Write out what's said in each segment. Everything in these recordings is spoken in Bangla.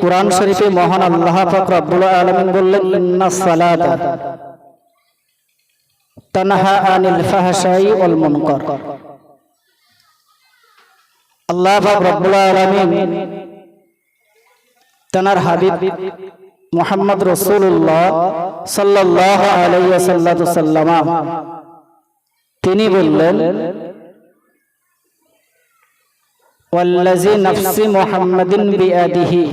কোরআন শরীফে মহান আল্লাহ পাক রব্বুল আলামিন বললেন হাবিব মুহাম্মদ রাসূলুল্লাহ সাল্লাল্লাহু তিনি বললেন ওয়াল্লাযী নাফসি মুহাম্মাদিন বিয়াদিহি।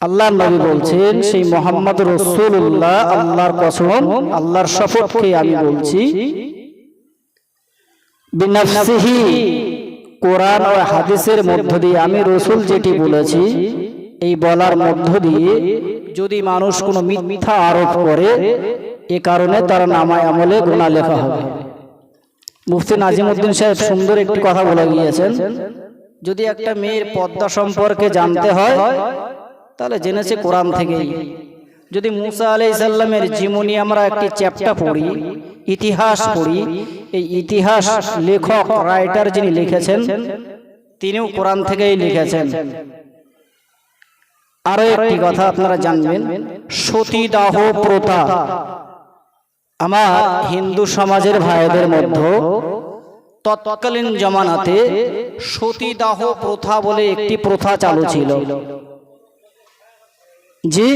আল্লাহ নবী বলছেন সেই মোহাম্মদ রসুল্লাহ আল্লাহর কসম আল্লাহর শপথ খেয়ে আমি বলছি বিনাফসিহি কোরআন ও হাদিসের মধ্য দিয়ে আমি রসুল যেটি বলেছি এই বলার মধ্য দিয়ে যদি মানুষ কোনো মিথ্যা আরোপ করে এ কারণে তার নামায় আমলে গুণা লেখা হবে। মুফতি নাজিমুদ্দিন সাহেব সুন্দর একটি কথা বলে গিয়েছেন। যদি একটা মেয়ের পদ্মা সম্পর্কে জানতে হয় তাহলে জেনেছে কোরআন থেকেই। যদি মুসা আলাই সাল্লামের জীবনী আমরা একটি চ্যাপ্টার পড়ি ইতিহাস পড়ি এই ইতিহাস লেখক রাইটার যিনি লিখেছেন তিনিও কোরআন থেকেই লিখেছেন। আরও একটি কথা আপনারা জানবেন সতীদাহ প্রথা। আমার হিন্দু সমাজের ভাইদের মধ্যে তৎকালীন জমানাতে সতীদাহ প্রথা বলে একটি প্রথা চালু ছিল। জি,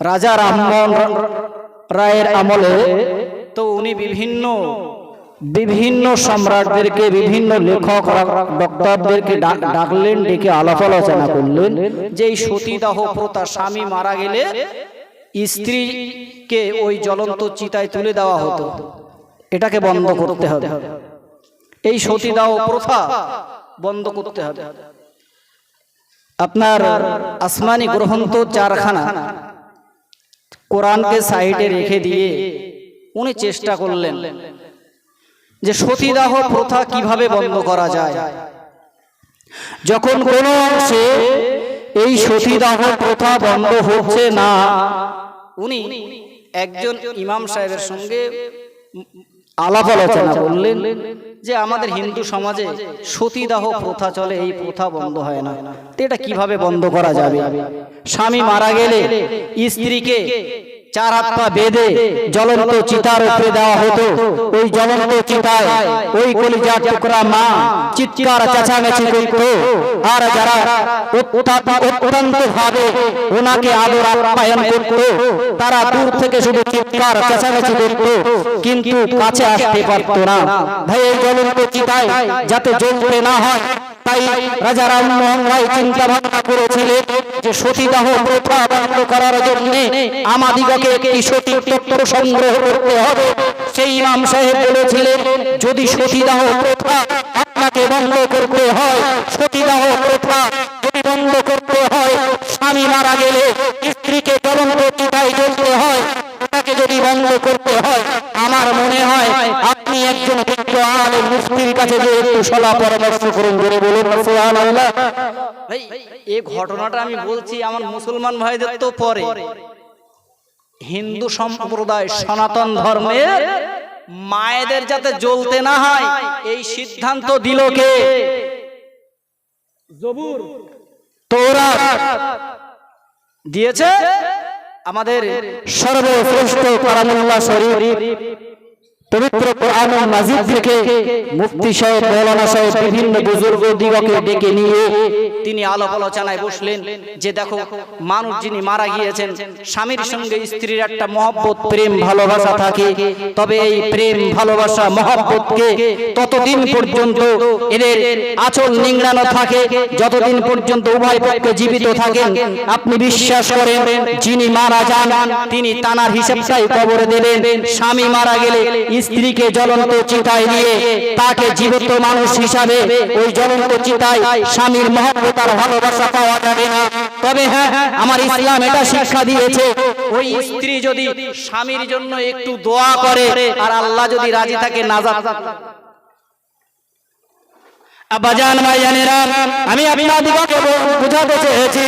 রাজা রামমোহন রায়ের আমলে তো উনি বিভিন্ন বিভিন্ন সম্রাটদেরকে, বিভিন্ন লেখক, ডক্টরদেরকে ডাকলেন, ডেকে আলাপ আলোচনা করলেন যে এই সতীদাহ প্রথা স্বামী মারা গেলে স্ত্রীকে ওই জ্বলন্ত চিতায় তুলে দেওয়া হতো। এটাকে বন্ধ করতে হবে। এই সতীদাহ প্রথা বন্ধ করতে হবে। আপনার আসমানি গ্রন্থ চারখানা কোরআনকে সাইডে রেখে দিয়ে উনি চেষ্টা করলেন যে সতীদাহ প্রথা কীভাবে বন্ধ করা যায়? যখন কোন অংশে এই সতীদাহ প্রথা বন্ধ হচ্ছে না উনি একজন ইমাম সাহেবের সঙ্গে আলাপ আলোচনা করলেন যে আমাদের হিন্দু সমাজে সতীদাহ প্রথা চলে এই প্রথা বন্ধ হয় না। তো এটা কীভাবে বন্ধ করা যাবে? স্বামী মারা গেলে স্ত্রীকে চার হাত পা বেঁধে জ্বলন্ত চিতার উপরে দেওয়া হতো। ওই জ্বলন্ত চিতায় ওই কলিজার টুকরা মা চিৎকার চেঁচামেচি করত। আর যারা অত্যন্ত ভাবে ওনাকে আদর আপ্যায়ন করত, তারা দূর থেকে শুধু চিৎকার চেঁচামেচি করত, কিন্তু কাছে আসতে পারত না। ভাই, এই জ্বলন্ত চিতায় যাতে জ্বলতে না হয় তাই রাজা রামমোহন রায় চিন্তা ভাবনা করেছিলেন যে সতীদাহ প্রথা বন্ধ করার জন্য আমাদিগকে একটি সঠিক তত্ত্ব সংগ্রহ করতে হবে। সেই ইমাম সাহেব বলেছিলেন, যদি সতীদাহ প্রথা আপনাকে বন্ধ করতে হয়, সতীদাহ প্রথা যদি বন্ধ করতে হয়, স্বামী মারা গেলে স্ত্রীকে জ্বলন্ত চিতায় জ্বলতে হয় ওটাকে যদি বন্ধ করতে হয় আমার মনে হয় আপনি একজন বিজ্ঞ আলেম মুফতির কাছে যে একটু সলা পরামর্শ করুন বলে বলুন সুবহানাল্লাহ। ভাই এই ঘটনাটা আমি বলছি আমার মুসলমান ভাইদের তো পরে। হিন্দু সম্প্রদায় সনাতন ধর্মের মায়েদের যাতে জ্বলতে না হয় এই সিদ্ধান্ত দিল কে? জবুর। তোরা। দিয়েছে? আমাদের সর্বশ্রেষ্ঠ কারামুল্লাহ শরীফ। পবিত্র কোরআন মাজিদ থেকে মুফতি সাহেব সাহেব, বিভিন্ন বুজুর্গ, দিগকে ডেকে নিয়ে তিনি আলাপ আলোচনায় বসলেন যে দেখো, মানুষ যিনি মারা গিয়েছেন, স্বামীর সঙ্গে স্ত্রীর একটা মহব্বত, প্রেম, ভালোবাসা থাকে। তবে এই প্রেম, ভালোবাসা, মহব্বতকে ততদিন পর্যন্ত এদের আচল নিংড়ানো থাকে। যতদিন পর্যন্ত উভয় পক্ষে জীবিত থাকেন, আপনি বিশ্বাস করেন, যিনি মারা যান, তিনি তানার হিসেবটাই কবরে দেবেন। স্বামী মারা গেলে স্ত্রীকে জ্বলন্ত চিতায় নিয়ে তাকে জীবিত মানুষ হিসাবে ওই জ্বলন্ত চিতায় স্বামীর মহব্বত আর ভালোবাসা পাওয়া যাবে না। তবে হ্যাঁ আমার ইসলাম এটা শিক্ষা দিয়েছে, ওই স্ত্রী যদি স্বামীর জন্য একটু দোয়া করে আর আল্লাহ যদি রাজি থাকে ভাইজানেরা আমি আপনাদিগকে বুঝাতে চেয়েছি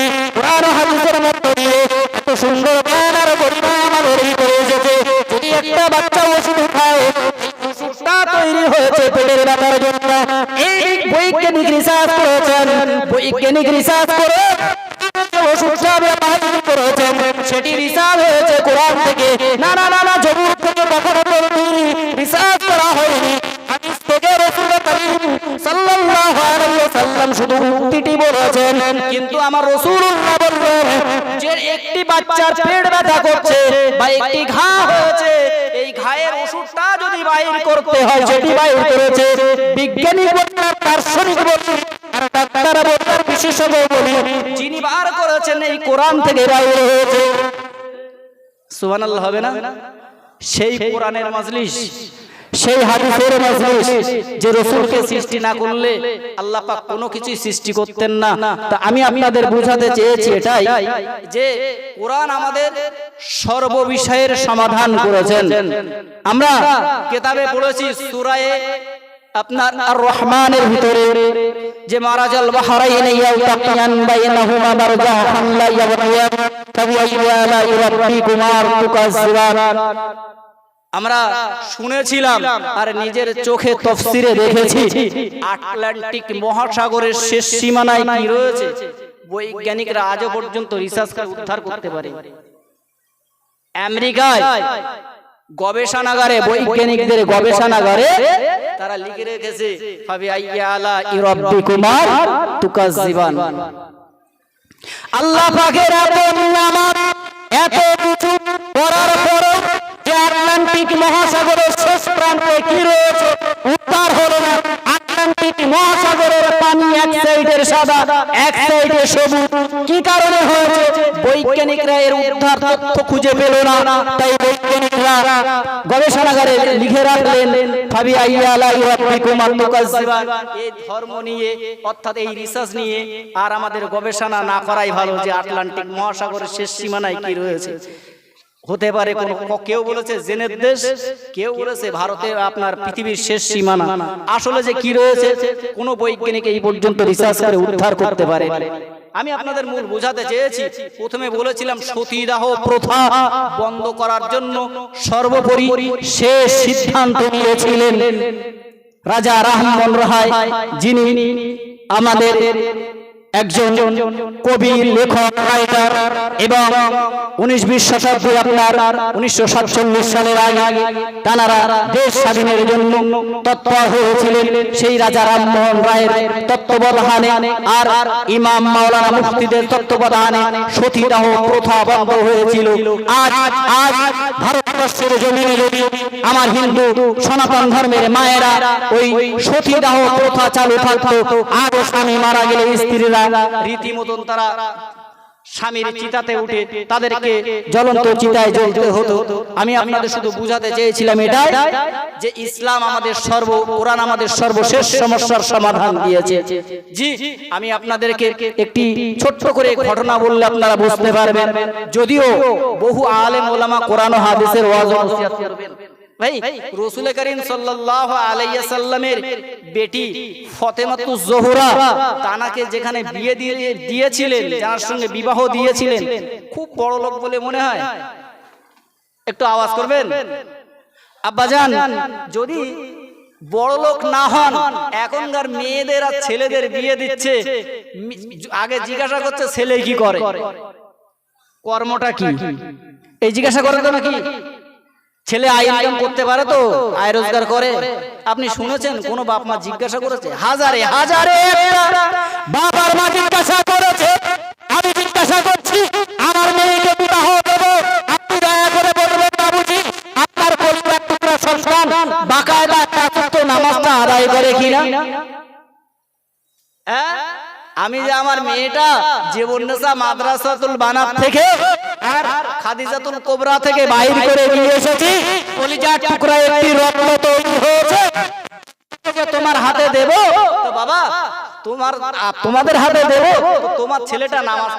যদি একটা বাচ্চা ওষুধ খায় ওষুধটা তৈরি হয়েছে পেটের ব্যথার জন্য। এই বৈজ্ঞানিক রিসার্চ করেছেন, বৈজ্ঞানিক রিসার্চ করে রাসূল কিন্তু আমার একটি বাচ্চার পেট ব্যথা করছে বা একটি ঘা হয়েছে এই ঘায়ের ওষুধটা যদি বাইর করতে হয় সেটি বাইর করেছে বিজ্ঞানী বলুন দার্শনিক বলুন আর ডাক্তার বলুন বিশেষজ্ঞ বলুন যিনি বার করেছেন এই কোরআন থেকে বাইর হয়েছে। সুবহানাল্লাহ হবে না? সেই কোরআনের মাজলিস। সেই হাদিসের মাজলিস যে রসুলকে সৃষ্টি না করলে আল্লাহ পাক কোনো কিছুই সৃষ্টি করতেন না। তা আমি আপনাদের বোঝাতে চেয়েছি এটাই যে কোরআন আমাদের সর্ব বিষয়ের সমাধান করেছেন। আমরা কেতাবে পড়েছি সূরায়ে আপনার আর রহমানের ভিতরে যে মারাজাল বাহরাইন ইয়ালতাকিয়ান বাইনাহুমা বারজাহান লা ইয়াবগিয়ান ফাবিআইয়ি আলা'i রাব্বিকুমা তুকাজ্জিবান আমরা শুনেছিলাম আর নিজের চোখে তফসিরে দেখেছি। আটলান্টিক মহাসাগরের শেষ সীমানায় কি রয়েছে? বৈজ্ঞানিকরা আজও পর্যন্ত রিসার্চ করে উদ্ধার করতে পারে আমেরিকায় গবেষণাগারে বৈজ্ঞানিকদের গবেষণাগারে তারা লিখে রেখেছে আল্লাহ পাকের এত নিয়ামত এত কিছু করার পরেও আটলান্টিক মহাসাগরের শেষ প্রান্তে কি রয়েছে? উদ্ধার হলো না, আটলান্টিক মহাসাগরের পানি এক সাইডের সাদা, এক সাইডে সবুজ। কি কারণে হয়েছে? বৈজ্ঞানিকরা এর উদ্ধার তথ্য খুঁজে পেল না, তাই বৈজ্ঞানিকরা গবেষণাগারে লিখে রাখলেন ফাবি আইয়া লা ইরাব্বিকুম আল-মুকাজ্জিবান এই ধর্ম নিয়ে, অর্থাৎ এই রিসার্চ নিয়ে আর আমাদের গবেষণা না করাই ভালো যে আটলান্টিক মহাসাগরের শেষ সীমানায় কি রয়েছে। হতে পারে কোন কেউ বলেছে জেনের দেশ, কেউ বলেছে ভারতের আপনার পৃথিবীর শেষ সীমানা। আসলে যে কি রয়েছে, কোন বৈজ্ঞানিক এই পর্যন্ত রিসার্চ করে উদ্ধার করতে পারে আমি আপনাদের মূল বোঝাতে চেয়েছি, প্রথমে বলেছিলাম সতীদাহ প্রথা বন্ধ করার জন্য সর্বোপরি শেষ সিদ্ধান্ত নিয়েছিলেন রাজা রাহমন রায়, যিনি আমাদের একজন কবি, লেখক রাইটার এবং উনিশ বিশ শতাব্দী আপনার উনিশশো সাতচল্লিশ সালের আগে তানারা দেশ স্বাধীনের জন্য তত্ত্ব হয়েছিলেন সেই রাজা রামমোহন রায়ের তত্ত্বাবধানে আর ইমাম মাওলানা মুফতিদের তত্ত্বাবধানে সতীদাহ প্রথা বন্ধ হয়েছিল। আজ আজ ভারতবর্ষের জমিনে যদি আমার হিন্দু সনাতন ধর্মের মায়েরা ওই সতীদাহ প্রথা চালু থাকতো, আজ স্বামী মারা গেলে স্ত্রীরা রীতিমতন তারা স্বামীর চিতাতে উঠে তাদেরকে জ্বলন্ত চিতায় জ্বলতে হতো। আমি আপনাদের শুধু বুঝাতে চেয়েছিলাম এটাই যে ইসলাম আমাদের সর্ব কোরআন আমাদের সর্বশেষ সমস্যার সমাধান দিয়েছে। জি আমি আপনাদেরকে একটি ছোট্ট করে ঘটনা বললে আপনারা বুঝতে পারবেন। যদিও বহু আলেম ওলামা কোরআন হাদিসের ওয়াজ ও নসিহত করবেন। ভাই রসুল করিম সাল্লাল্লাহু আলাইহি সাল্লামের বেটি ফতেমাতু জোহরা তানাকে যেখানে বিয়ে দিয়ে দিয়েছিলেন, যার সঙ্গে বিবাহ দিয়েছিলেন, খুব বড় লোক বলে মনে হয়। একটু আওয়াজ করবেন? আব্বাজান যদি বড় লোক না হন, এখনকার মেয়েদের আর ছেলেদের বিয়ে দিচ্ছে আগে জিজ্ঞাসা করছে, ছেলে কি করে? কর্মটা কি? এই জিজ্ঞাসা করে তো নাকি? ছেলে আয় ইনকাম করতে পারে তো আয় রোজগার করে। আপনি শুনেছেন কোন বাপ মা জিজ্ঞাসা করেছে? হাজারে হাজারে বাবার মা জিজ্ঞাসা করেছে আমি জিজ্ঞাসা করছি আমার মেয়েকে বিবাহ দেবো? আপনি দয়া করে বলবেন বাবুজি আপনার পরিবার টুকরা সন্তান। বাকায়দা নামাজটা আদায় করে কিনা? হ্যাঁ? আমি যে আমার মেয়েটা জীবননেসা মাদ্রাসাতুল বানাত থেকে আর খাদিজাতুল কোবরা থেকে বাইর করে নিয়ে এসেছি। কলিজার টুকরা একটি রত্ন তৈরি হয়েছে। তোমার হাতে দেব? তো বাবা তোমার তোমাদের হাতে দেব। তোমার ছেলেটা নামাজ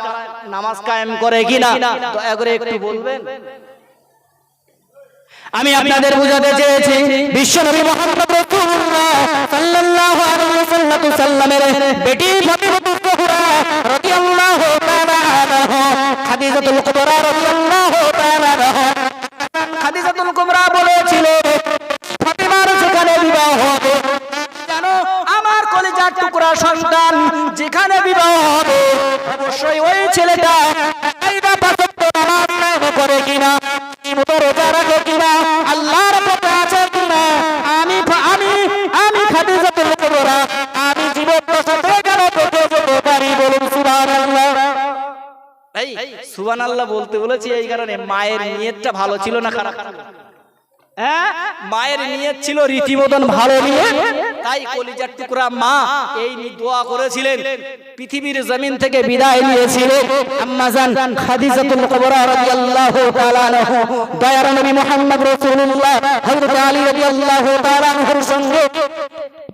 নামাজ কায়েম করে কিনা? দয়া করে একটু বলবেন। আমি আপনাদের বুঝাতে চেয়েছি বিশ্বনবী মোহাম্মদ রাসূলুল্লাহ সাল্লাল্লাহু আলাইহি ওয়াসাল্লামের বেটি আল্লাহ বলতে বলেছি এই কারণে মায়ের নিয়তটা ভালো ছিল না খারাপ? হ্যাঁ? মায়ের নিয়ত ছিল রীতিমতন ভালো নিয়ে। তাই কলিজার টুকরা মা এই দোয়া করেছিলেন। পৃথিবীর জমিন থেকে বিদায় নিয়েছিলেন আম্মাজান খাদিজাতুল কুবরা রাদিয়াল্লাহু তাআলা আনহা, দয়ার নবী মুহাম্মদ রাসূলুল্লাহ, হযরত আলী রাদিয়াল্লাহু তাআলা আনহুর সঙ্গে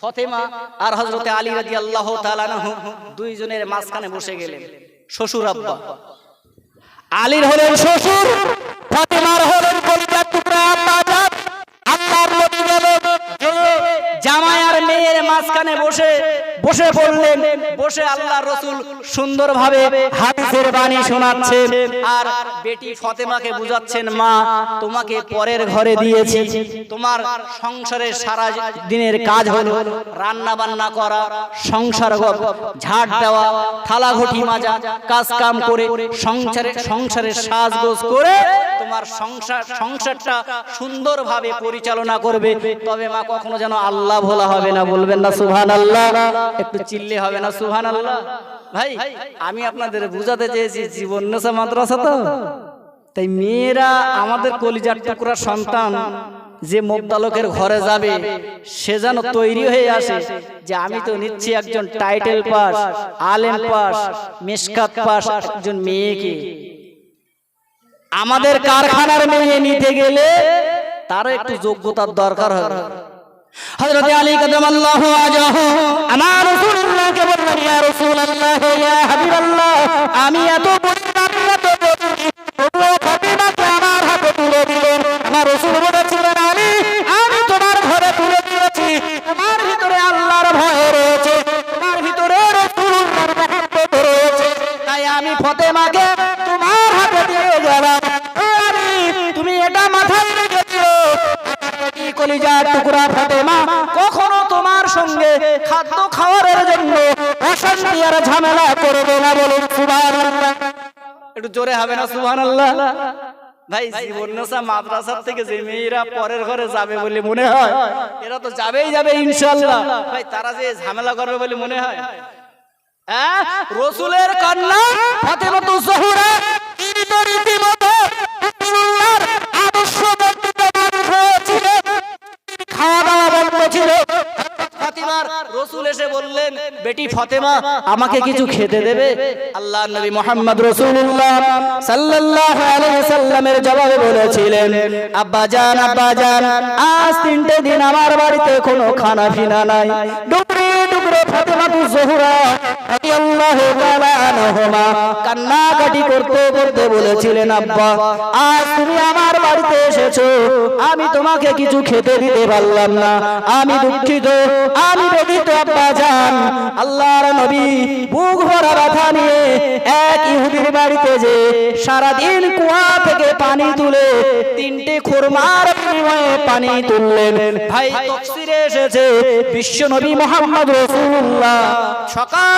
ফতেমা আর হজরতে আলী রাজি আল্লাহ দুইজনের মাঝখানে বসে গেলেন। শ্বশুর আব্বা। আলীর হলেন শ্বশুর ফতেমার হলেন কলিজার টুকরা আব্বা জান। আল্লাহর নবী বলেন যে জামাই আর মেয়ের মাঝখানে বসে বসে পড়লেন বসে আল্লাহ রসুল সুন্দরভাবে হাদিসের বাণী শোনাচ্ছেন আর বেটি ফতেমাকে বুঝাচ্ছেন, মা, তোমাকে পরের ঘরে দিয়েছি। তোমার সংসারের সারা দিনের কাজ হলো রান্না বান্না করা, সংসার ঝাড় দেওয়া, থালা ঘটি মাজা, কাজ কাম করে, সংসারে, সংসারের সাজগোজ করে তোমার সংসার, সংসারটা সুন্দরভাবে পরিচালনা করবে। তবে মা কখনো যেন আল্লাহ ভোলা হবে না, বলবেন না সুহান আল্লাহ একটু চিল্লে হবে না সুহান আল্লাহ ভাই, আমি আপনাদের বুঝাতে চেয়েছি, জীবন নেশা মাদ্রাসা তো। তাই মেয়েরা আমাদের কলিজার টুকরা সন্তান যে মোবদালকের ঘরে যাবে, সে যেন তৈরি হয়ে আসে যে আমি তো নিচ্ছি একজন টাইটেল পাস, আলেম পাস, মেশকাত পাস একজন মেয়েকে। আমাদের কারখানার মেয়ে নিতে গেলে তারও একটু যোগ্যতার দরকার হবে হযরত আলী কাদামাল্লাহু আজহু। আমার রাসূলুল্লাহকে বললেন ইয়া রাসূলুল্লাহ ইয়া হাবিবাল্লাহ আমি এত পরিমাণ এত বলি তবুও ফাতিমাকে আমার হাতে তুলে দিলেন। আমার রাসূল বলেছিলেন আলী আমি তোমার ঘরে তুলে দিয়েছি। তোমার ভিতরে আল্লাহর ভয় রয়েছে। তোমার ভিতরে রাসূলুল্লাহর মহব্বত রয়েছে। তাই আমি ফতেমাকে আর ঝামেলা করবে না বলুন, সুবহানাল্লাহ। একটু জোরে হবে না, সুবহানাল্লাহ? ভাই জীবনসা মাদ্রাসার থেকে যে মেয়েরা পরের ঘরে যাবে বলে মনে হয়, এরা তো যাবেই যাবে, ইনশাআল্লাহ। ভাই, তারা যে ঝামেলা করবে বলে মনে হয়? হ্যাঁ? রসুলের কন্যা ফাতেমাতু ফাতেমা আমাকে কিছু খেতে দেবে? আল্লাহ নবী মোহাম্মদ রসুল্লাহ সাল্লাল্লাহু আলাইহি সাল্লামের জবাবে বলেছিলেন, আব্বা জান আব্বা জান, আজ তিনটে দিন আমার বাড়িতে কোনো খানা ফিনা নাই। ডুবরে ডুবরে ফাতেমা তু জোহরা কান্নাকাটি করতে করতে বলেছিলেন, আব্বা, আজ তুমি আমার বাড়িতে এসেছ, আমি তোমাকে কিছু খেতে দিতে পারলাম না। আমি দুঃখিত, আমি বেদিত আব্বা জান। আল্লাহর নবী বুক ভরা ব্যথা নিয়ে এক ইহুদির বাড়িতে যে সারাদিন কুয়া থেকে পানি তুলে তিনটে খুরমার বিনিময়ে পানি তুললেন। ভাই তফসিরে এসেছে, বিশ্ব নবী মোহাম্মদ রসুল্লাহ। সকাল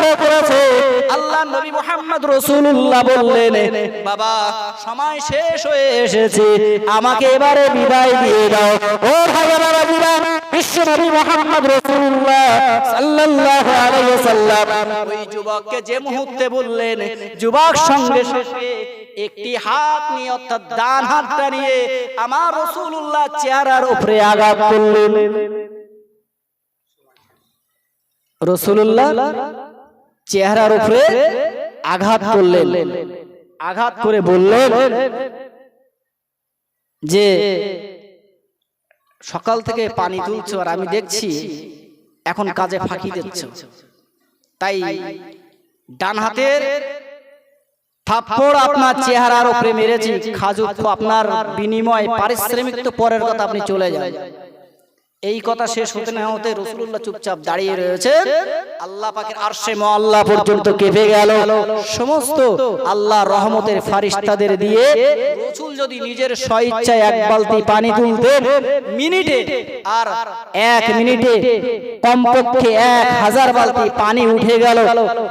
দুর্গকে করেছে আল্লাহ নবী মোহাম্মদ রসুল্লাহ বললেন বাবা সময় শেষ হয়ে এসেছে আমাকে এবারে বিদায় দিয়ে দাও। ও ভাইয়েরা বাবুরা বিশ্ব মোহাম্মদ রসুল্লাহ সাল্লাল্লাহু আলাইহি সাল্লাম ওই যুবককে যে মুহূর্তে বললেন যুবক সঙ্গে সঙ্গে একটি হাত নিয়ে অর্থাৎ ডান হাতটা নিয়ে আমার রসুল্লাহ চেহারার উপরে আঘাত করলেন। রসুল্লাহ চেহারার উপরে আঘাত করলেন। আঘাত করে বললেন যে, সকাল থেকে পানি তুলছো আর আমি দেখছি এখন কাজে ফাঁকি দিচ্ছ। তাই ডান হাতের থাপ্পড় আপনার চেহারার উপরে মেরেছি। খাজুর তো আপনার বিনিময় পারিশ্রমিক তো পরের কথা আপনি চলে যান। এই কথা শেষ হতে না হতে রসুল্লাহ চুপচাপ দাঁড়িয়ে রয়েছে আল্লাহ পাকের আরশে আল্লাহ পর্যন্ত কেঁপে গেল। সমস্ত আল্লাহ রহমতের ফারিস্তাদের দিয়ে যদি নিজের স্বইচ্ছায় এক বালতি পানি তুলতেন মিনিটে আর এক মিনিটে কমপক্ষে এক হাজার বালতি পানি উঠে গেল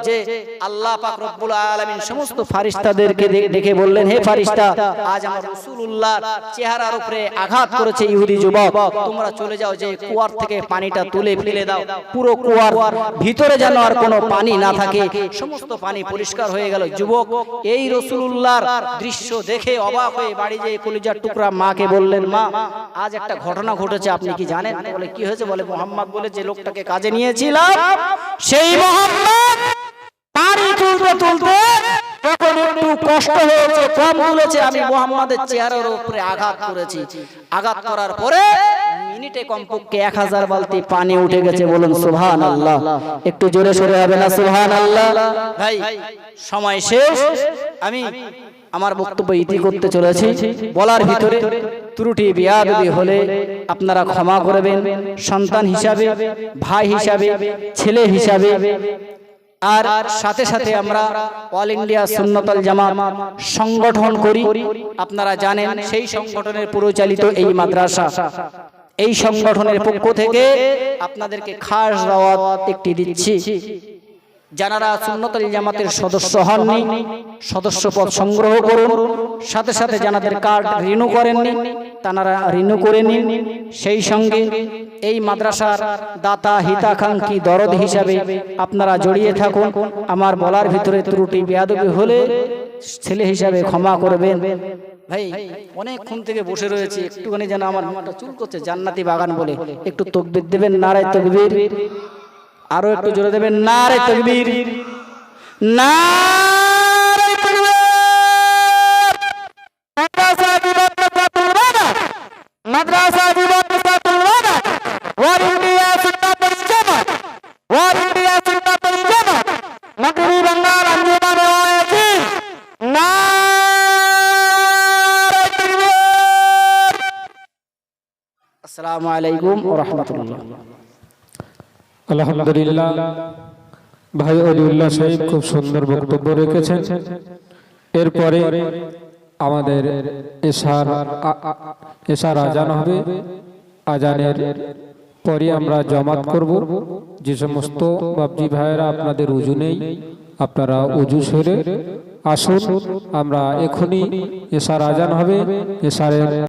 যে আল্লাহ পাক রব্বুল আলামিন সমস্ত ফারিস্তাদেরকে দে- ডেকে বললেন হে ফারিস্তা আজ আমার রাসূলুল্লাহ চেহারার উপরে আঘাত করেছে ইহুদি যুবক। তোমরা চলে যাও যে কুয়ার থেকে পানিটা তুলে ফেলে দাও। পুরো কুয়ার ভিতরে যেন আর কোনো পানি না থাকে সমস্ত পানি পরিষ্কার হয়ে গেল যুবক এই রসুলুল্লাহর দৃশ্য দেখে অবাক হয়ে বাড়ি যেয়ে কলিজার টুকরা মাকে বললেন, মা, আজ একটা ঘটনা ঘটেছে, আপনি কি জানেন? বলে, কি হয়েছে? বলে, মোহাম্মদ বলে, যে লোকটাকে কাজে নিয়েছিলাম, সেই মোহাম্মদ পানি তুলতে তুলতে একটু জোরে সরে হবে না সুহান আল্লাহ ভাই, সময় শেষ। আমি আমার বক্তব্য ইতি করতে চলেছি। বলার ভিতরে ত্রুটি, বিয়াদবি হলে আপনারা ক্ষমা করবেন। সন্তান হিসাবে, ভাই হিসাবে, ছেলে হিসাবে। আর সাথে সাথে আমরা অল ইন্ডিয়া সুন্নতল জামাত সংগঠন করি। আপনারা জানেন সেই সংগঠনের পরিচালিত এই মাদ্রাসা। এই সংগঠনের পক্ষ থেকে আপনাদেরকে খাস দাওয়াত একটি দিচ্ছি। যারা সুন্নতল জামাতের সদস্য হননি সদস্য পদ সংগ্রহ করুন সাথে সাথে জানাদের কার্ড রিনিউ করেননি তারা রিনিউ করে নিন সেই সঙ্গে এই মাদ্রাসার দাতা হিতাকাঙ্ক্ষী দরদ হিসাবে আপনারা জড়িয়ে থাকুন আমার বলার ভিতরে ত্রুটি বেয়াদবি হলে ছেলে হিসাবে ক্ষমা করবেন। ভাই অনেকক্ষণ থেকে বসে রয়েছে একটুখানি যেন আমার মাথা চুল করছে জান্নাতি বাগান বলে একটু তকবির দেবেন নারায় তকবির। আরও একটু জোরে দেবেন তকবীর। নারে তকবীর। মাদ্রাসা তকবীর আসসালামু আলাইকুম ওয়া রাহমাতুল্লাহ। আলহামদুলিল্লাহ। ভাই অলিউল্লাহ সাহেব খুব সুন্দর বক্তব্য রেখেছেন। এরপরে আমাদের এশার এশার আজান হবে। আজানের পরে আমরা জমাত করব। যে সমস্ত বাবজি ভাইয়েরা আপনাদের উজু নেই, আপনারা উজু সেরে আসুন। আমরা এখনই এশার আজান হবে। এশারের